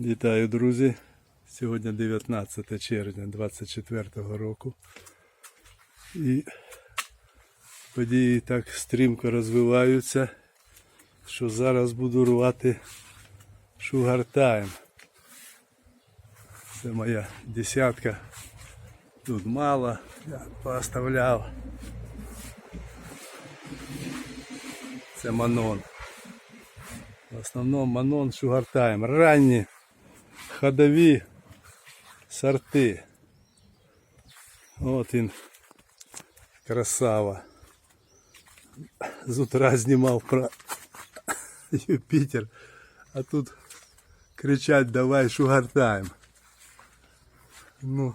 Вітаю, друзі! Сьогодні 19 червня 24 року. І події так стрімко розвиваються, що зараз буду рвати Time. Це моя десятка. Тут мало, я пооставляв. Це Манон. В основному Манон Time. Ранні ходові сорти. От він красава. З утра знімав про Юпітер, а тут кричать давай Sugar Ну,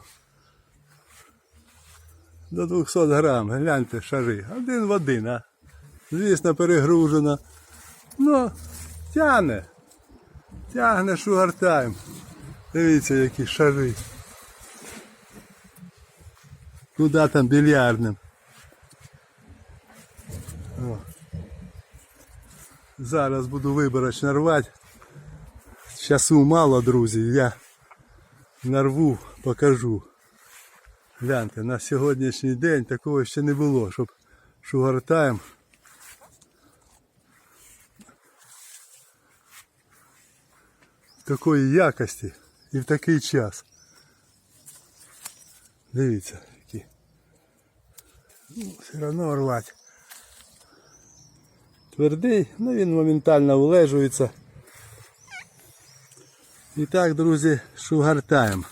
до 200 грам, гляньте шари. Один в один, а. Звісно, перегружено. Ну, тягне. Тягне шугартайм. Дивіться, які шари. Куда там більярдним. О. Зараз буду виборочно рвати. Часу мало, друзі. Я нарву, покажу. Гляньте, на сьогоднішній день такого ще не було, щоб шугартайм такої якості і в такий час. Дивіться, які. Ну, все одно рвати. Твердий, ну він моментально улежується. І так, друзі, шугартаємо.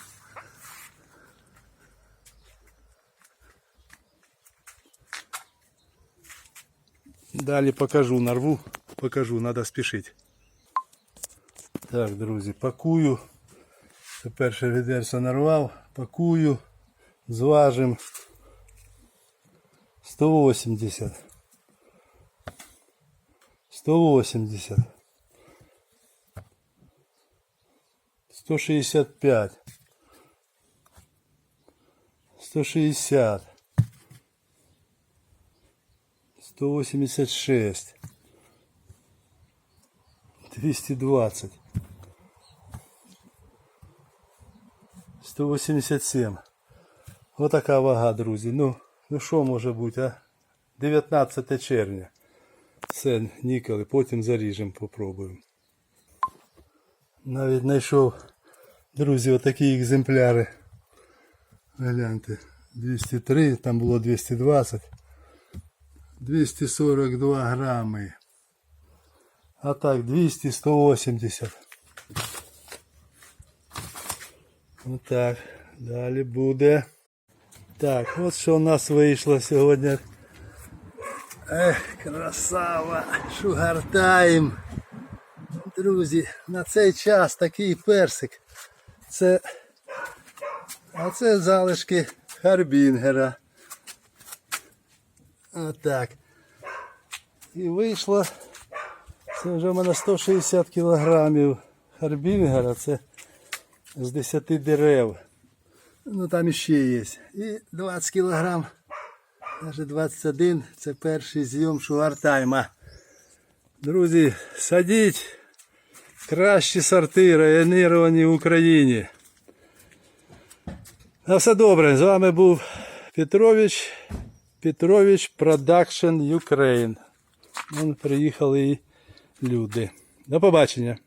Далі покажу, нарву, покажу, треба спішити. Так, друзі, пакую. Це перше відерце нарвав, пакую, зважим 180. 180. 165. 160. 186. 220. 187. Отака вага, друзі. Ну, ну що може бути, а? 19 червня. Це ніколи, потім заріжемо, попробуємо. Навіть знайшов, друзі, отакі екземпляри. Гляньте, 203, там було 220. 242 грами. А так, 200, 180. Отак. Далі буде. Так, от що у нас вийшло сьогодні. Ех, красава! Шугартайм. Друзі, на цей час такий персик. Це. А це залишки Харбінгера. Отак. І вийшло. Це вже в мене 160 кілограмів Харбінгера. Це з 10 дерев. Ну там іще є. І 20 кілограм, навіть 21. Це перший зйом шугартайма. Друзі, садіть кращі сорти районіровані в Україні. На все добре. З вами був Петрович. Петрович Production Ukraine. Вон приїхали і люди. До побачення.